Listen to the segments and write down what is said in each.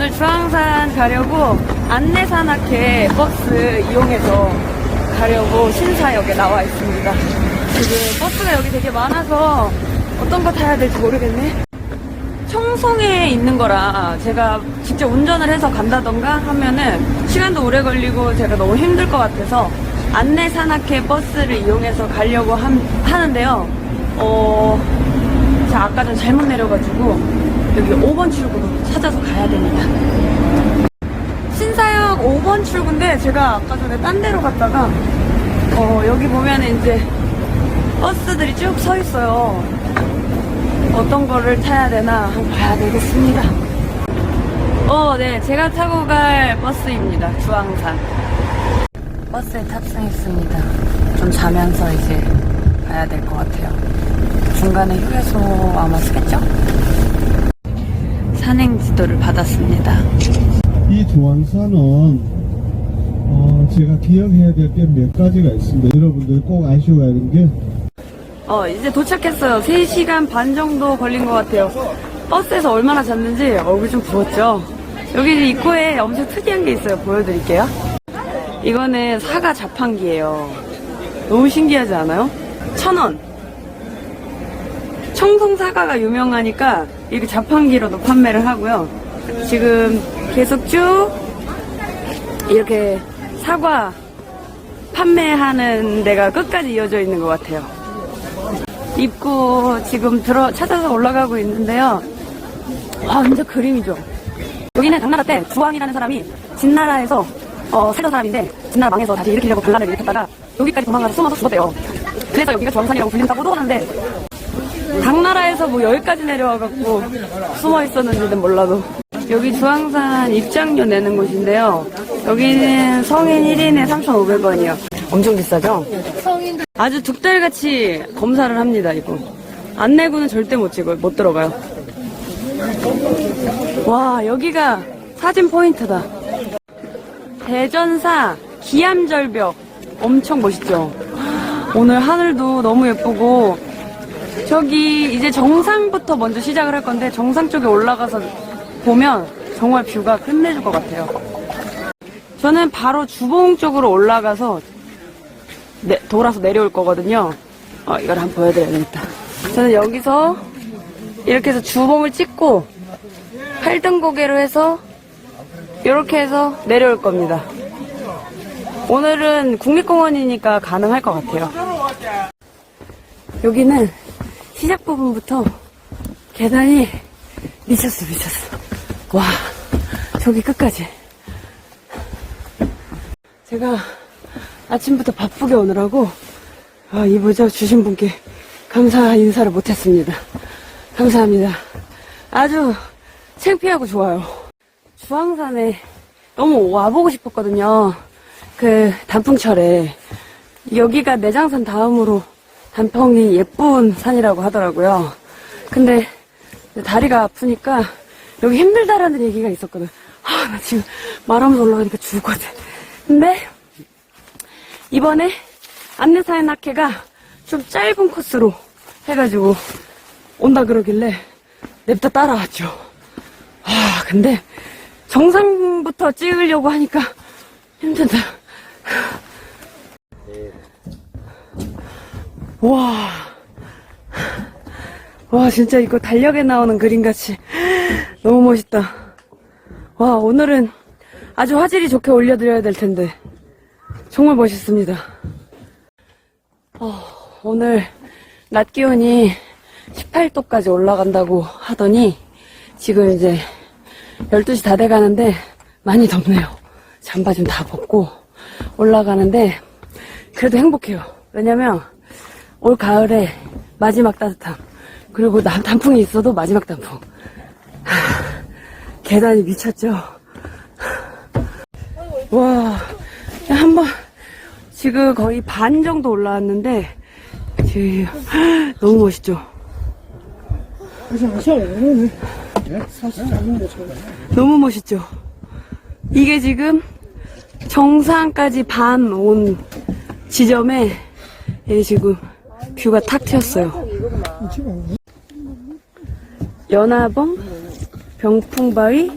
오늘 주황산 가려고 안내산악회 버스 이용해서 가려고 신사역에 나와 있습니다. 지금 버스가 여기 되게 많아서 어떤 거 타야 될지 모르겠네. 청송에 있는 거라 제가 직접 운전을 해서 간다던가 하면은 시간도 오래 걸리고 제가 너무 힘들 것 같아서 안내산악회 버스를 이용해서 가려고 함- 하는데요. 어, 제가 아까 전 잘못 내려가지고 여기 5번 출구로 찾아서 가야 됩니다. 신사역 5번 출구인데 제가 아까 전에 딴 데로 갔다가 어, 여기 보면 이제 버스들이 쭉 서 있어요. 어떤 거를 타야 되나 한번 봐야 되겠습니다. 어, 네. 제가 타고 갈 버스입니다. 주황산. 버스에 탑승했습니다. 좀 자면서 이제 가야 될 것 같아요. 중간에 휴게소 아마 쓰겠죠? 산행 지도를 받았습니다. 이 조항산은 어, 제가 기억해야 될 게 몇 가지가 있습니다. 여러분들 꼭 아셔야 하는 게 어, 이제 도착했어요. 3시간 반 정도 걸린 것 같아요. 버스에서 얼마나 잤는지 얼굴 좀 부었죠? 여기 입구에 엄청 특이한 게 있어요. 보여드릴게요. 이거는 사과 자판기예요. 너무 신기하지 않아요? 천 원. 청송 사과가 유명하니까 이렇게 자판기로도 판매를 하고요. 지금 계속 쭉 이렇게 사과 판매하는 데가 끝까지 이어져 있는 것 같아요. 입구 지금 들어 찾아서 올라가고 있는데요. 아, 진짜 그림이죠. 여기는 당나라 때 주왕이라는 사람이 진나라에서 어, 살던 사람인데 진나라 망해서 다시 일으키려고 반란을 일으켰다가 여기까지 도망가서 숨어서 죽었대요. 그래서 여기가 주황산이라고 불린다고도 하는데 당나라에서 뭐 여기까지 내려와갖고 숨어 있었는지는 몰라도 여기 주황산 입장료 내는 곳인데요. 여기는 성인 1인에 3,500원이요. 엄청 비싸죠? 아주 둑달같이 검사를 합니다, 이거. 안 내고는 절대 못 찍어요. 못 들어가요. 와, 여기가 사진 포인트다. 대전사 기암절벽. 엄청 멋있죠? 오늘 하늘도 너무 예쁘고, 저기 이제 정상부터 먼저 시작을 할 건데, 정상 쪽에 올라가서 보면 정말 뷰가 끝내줄 것 같아요. 저는 바로 주봉 쪽으로 올라가서 네, 돌아서 내려올 거거든요. 어, 이걸 한번 보여드려야 겠다 저는 여기서 이렇게 해서 주봉을 찍고 8등 고개로 해서 이렇게 해서 내려올 겁니다. 오늘은 국립공원이니까 가능할 것 같아요. 여기는 시작 부분부터 계단이 미쳤어, 미쳤어. 와, 저기 끝까지. 제가 아침부터 바쁘게 오느라고 아, 이 모자 주신 분께 감사 인사를 못했습니다. 감사합니다. 아주 창피하고 좋아요. 주황산에 너무 와보고 싶었거든요. 그 단풍철에 여기가 내장산 다음으로 단풍이 예쁜 산이라고 하더라고요. 근데 다리가 아프니까 여기 힘들다라는 얘기가 있었거든. 아, 나 지금 말하면서 올라가니까 죽을 것 같아. 근데 이번에 안내사의 낙해가 좀 짧은 코스로 해가지고 온다 그러길래 냅다 따라왔죠. 아, 근데 정상부터 찍으려고 하니까 힘들다. 와. 와, 진짜 이거 달력에 나오는 그림같이 너무 멋있다. 와, 오늘은 아주 화질이 좋게 올려드려야 될 텐데. 정말 멋있습니다. 어, 오늘 낮 기온이 18도까지 올라간다고 하더니 지금 이제 12시 다 돼가는데 많이 덥네요. 잠바 좀 다 벗고 올라가는데 그래도 행복해요. 왜냐면 올 가을에 마지막 따뜻함 그리고 남- 단풍이 있어도 마지막 단풍 하, 계단이 미쳤죠? 와, 한 번 지금 거의 반 정도 올라왔는데 너무 멋있죠? 너무 멋있죠? 이게 지금 정상까지 반 온 지점에 이 지금 뷰가 탁 튀었어요. 연화봉, 병풍바위,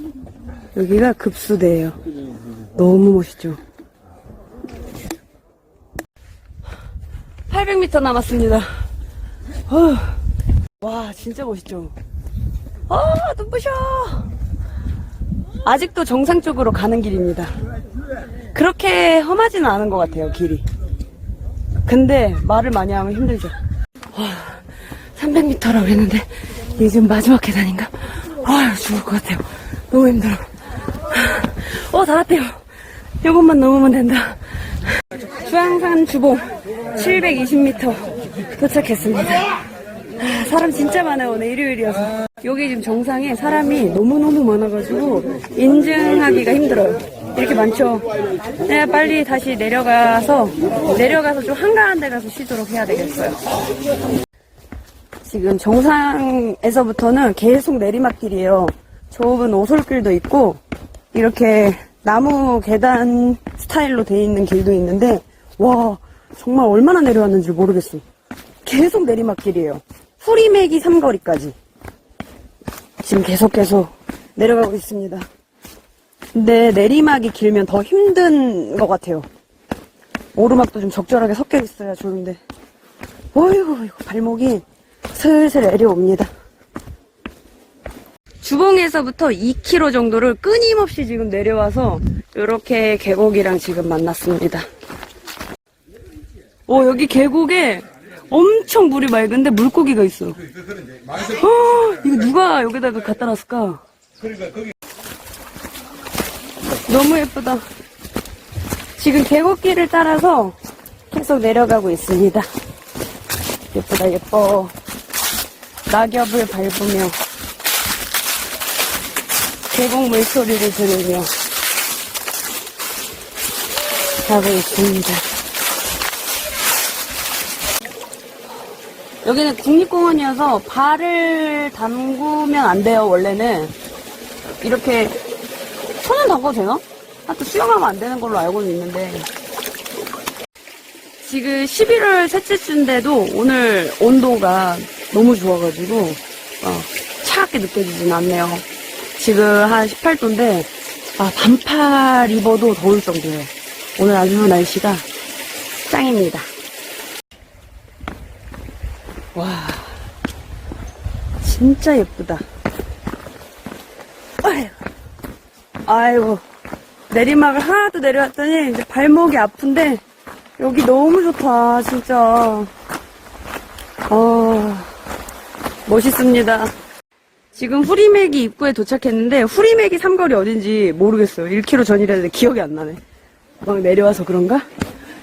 여기가 급수대예요. 너무 멋있죠. 800m 남았습니다. 어. 와, 진짜 멋있죠. 아, 눈부셔. 아직도 정상 쪽으로 가는 길입니다. 그렇게 험하지는 않은 것 같아요, 길이. 근데 말을 많이 하면 힘들죠. 와, 300m라고 했는데 이게 지금 마지막 계단인가? 아, 죽을 것 같아요. 너무 힘들어. 어, 다 왔대요. 이것만 넘으면 된다. 수양산 주봉 720m 도착했습니다. 아, 사람 진짜 많아요. 오늘 일요일이어서. 여기 지금 정상에 사람이 너무너무 많아가지고 인증하기가 힘들어요. 이렇게 많죠. 네, 빨리 다시 내려가서 내려가서 좀 한가한 데 가서 쉬도록 해야 되겠어요. 지금 정상에서부터는 계속 내리막길이에요. 좁은 오솔길도 있고 이렇게 나무 계단 스타일로 돼 있는 길도 있는데 와 정말 얼마나 내려왔는지 모르겠어. 계속 내리막길이에요. 후리매기 삼거리까지 지금 계속 계속 내려가고 있습니다. 근데 내리막이 길면 더 힘든 것 같아요. 오르막도 좀 적절하게 섞여 있어야 좋은데. 어이구, 이거 발목이 슬슬 내려옵니다. 주봉에서부터 2km 정도를 끊임없이 지금 내려와서 이렇게 계곡이랑 지금 만났습니다. 오, 여기 계곡에 엄청 물이 맑은데 물고기가 있어. 어, 이거 누가 여기다가 갖다 놨을까? 너무 예쁘다. 지금 계곡길을 따라서 계속 내려가고 있습니다. 예쁘다, 예뻐. 낙엽을 밟으며 계곡 물소리를 들으며 가고 있습니다. 여기는 국립공원이어서 발을 담그면 안 돼요, 원래는. 이렇게 담궈도 되나? 하여튼 수영하면 안 되는 걸로 알고는 있는데. 지금 11월 셋째 주인데도 오늘 온도가 너무 좋아가지고, 어, 차갑게 느껴지진 않네요. 지금 한 18도인데, 아, 반팔 입어도 더울 정도예요. 오늘 아주 날씨가 짱입니다. 와, 진짜 예쁘다. 아이고, 아이고, 내리막을 하나도 내려왔더니 이제 발목이 아픈데 여기 너무 좋다, 진짜. 어, 멋있습니다. 지금 후리맥이 입구에 도착했는데 후리맥이 삼거리 어딘지 모르겠어요. 1km 전이라는데 기억이 안 나네. 막 내려와서 그런가?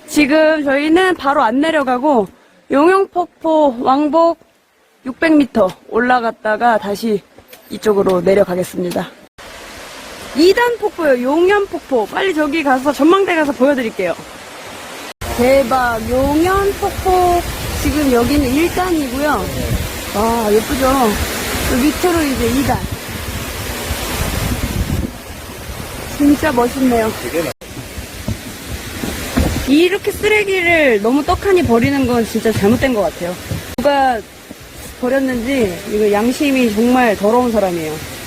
지금 저희는 바로 안 내려가고 용영폭포 왕복 600m 올라갔다가 다시 이쪽으로 내려가겠습니다. 2단 폭포요, 용연 폭포. 빨리 저기 가서 전망대 가서 보여드릴게요. 대박, 용연 폭포. 지금 여기는 1단이고요. 와, 예쁘죠? 그 밑으로 이제 2단. 진짜 멋있네요. 이렇게 쓰레기를 너무 떡하니 버리는 건 진짜 잘못된 것 같아요. 누가 버렸는지 이거 양심이 정말 더러운 사람이에요.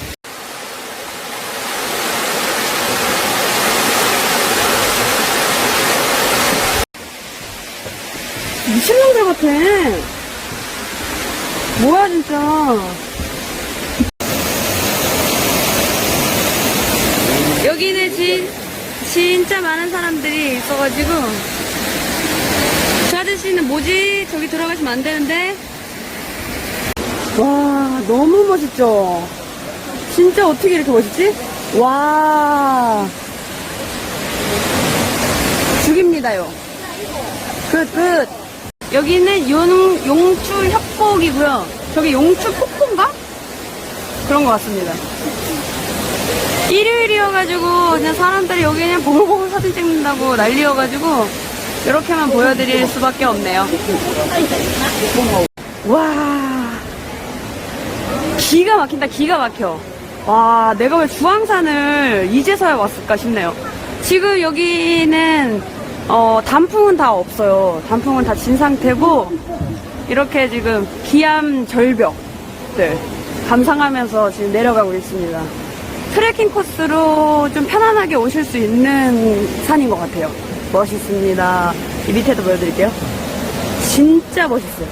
미친놈들 같아. 뭐야 진짜. 여기는 진, 진짜 많은 사람들이 있어가지고 저 아저씨는 뭐지? 저기 들어가시면 안 되는데 와 너무 멋있죠? 진짜 어떻게 이렇게 멋있지? 와 죽입니다요 끝 끝. 여기는 용, 용출 협곡이고요 저기 용출 폭포인가? 그런 것 같습니다 일요일이어가지고 그냥 사람들이 여기 그냥 보글보글 사진 찍는다고 난리여가지고 이렇게만 보여드릴 수밖에 없네요. 와 기가 막힌다 기가 막혀. 와 내가 왜 주황산을 이제서야 왔을까 싶네요. 지금 여기는 어, 단풍은 다 없어요. 단풍은 다 진 상태고 이렇게 지금 기암 절벽들 감상하면서 지금 내려가고 있습니다. 트레킹 코스로 좀 편안하게 오실 수 있는 산인 것 같아요. 멋있습니다. 이 밑에도 보여드릴게요. 진짜 멋있어요.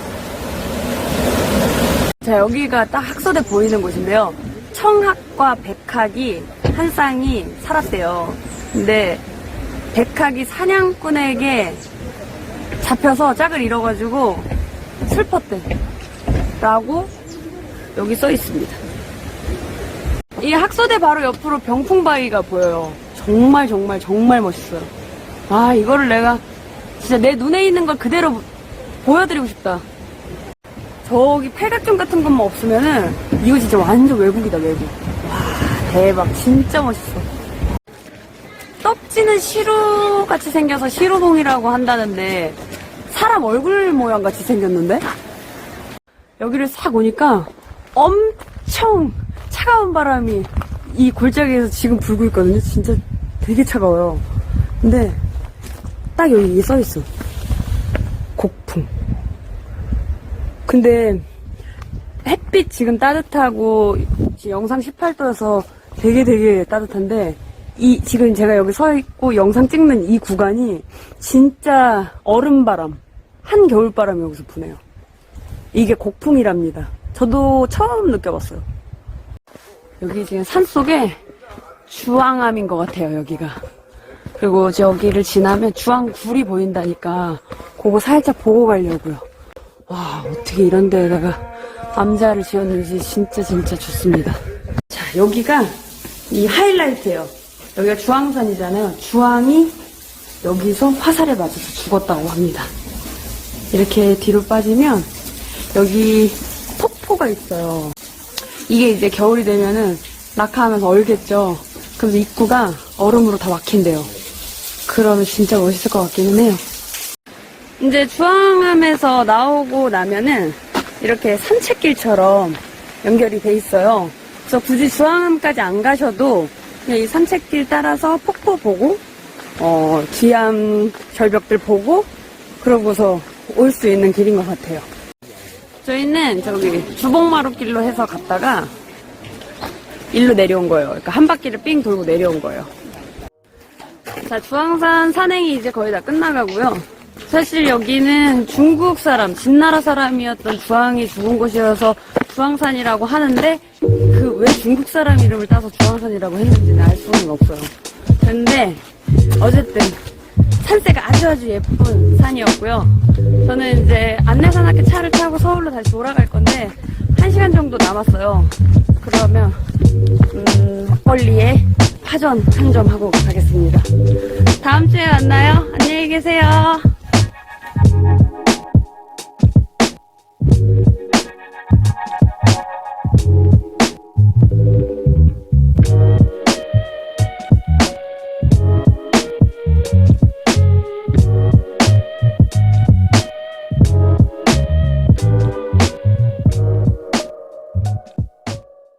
자, 여기가 딱 학서대 보이는 곳인데요. 청학과 백학이 한 쌍이 살았대요. 근데 백학이 사냥꾼에게 잡혀서 짝을 잃어가지고 슬펐대. 라고 여기 써 있습니다. 이 학서대 바로 옆으로 병풍바위가 보여요. 정말 정말 정말 멋있어요. 아 이거를 내가 진짜 내 눈에 있는 걸 그대로 보여드리고 싶다. 저기 팔각정 같은 것만 없으면은 이거 진짜 완전 외국이다 외국. 와 대박 진짜 멋있어. 떡지는 시루 같이 생겨서 시루봉이라고 한다는데 사람 얼굴 모양 같이 생겼는데 여기를 싹 오니까 엄청 차가운 바람이 이 골짜기에서 지금 불고 있거든요. 진짜 되게 차가워요. 근데 딱 여기 써 있어. 곡풍. 근데 햇빛 지금 따뜻하고 지금 영상 18도여서 되게 되게 따뜻한데 이 지금 제가 여기 서 있고 영상 찍는 이 구간이 진짜 얼음바람 한 겨울바람이 여기서 부네요. 이게 곡풍이랍니다. 저도 처음 느껴봤어요. 여기 지금 산 속에 주황암인 것 같아요, 여기가. 그리고 저기를 지나면 주황굴이 보인다니까 그거 살짝 보고 가려고요. 와, 어떻게 이런 데다가 암자를 지었는지 진짜 진짜 좋습니다. 자, 여기가 이 하이라이트예요. 여기가 주황산이잖아요. 주황이 여기서 화살에 맞아서 죽었다고 합니다. 이렇게 뒤로 빠지면 여기 폭포가 있어요. 이게 이제 겨울이 되면은 낙하하면서 얼겠죠. 그래서 입구가 얼음으로 다 막힌대요. 그러면 진짜 멋있을 것 같기는 해요. 이제 주황암에서 나오고 나면은 이렇게 산책길처럼 연결이 돼 있어요. 그래서 굳이 주황암까지 안 가셔도 이 산책길 따라서 폭포 보고 어, 기암 절벽들 보고 그러고서 올 수 있는 길인 것 같아요. 저희는 저기 주봉마루 길로 해서 갔다가 일로 내려온 거예요. 그러니까 한 바퀴를 삥 돌고 내려온 거예요. 자, 주황산 산행이 이제 거의 다 끝나가고요. 사실 여기는 중국 사람, 진나라 사람이었던 주황이 죽은 곳이어서 주황산이라고 하는데 그 왜 중국 사람 이름을 따서 주황산이라고 했는지는 알 수는 없어요. 근데 어쨌든 산세가 아주 아주 예쁜 산이었고요. 저는 이제 안내산악회 차를 타고 서울로 다시 돌아갈 건데 한 시간 정도 남았어요. 그러면 음, 막걸리에 파전 한 점 하고 가겠습니다. 다음 주에 만나요. 안녕히 계세요.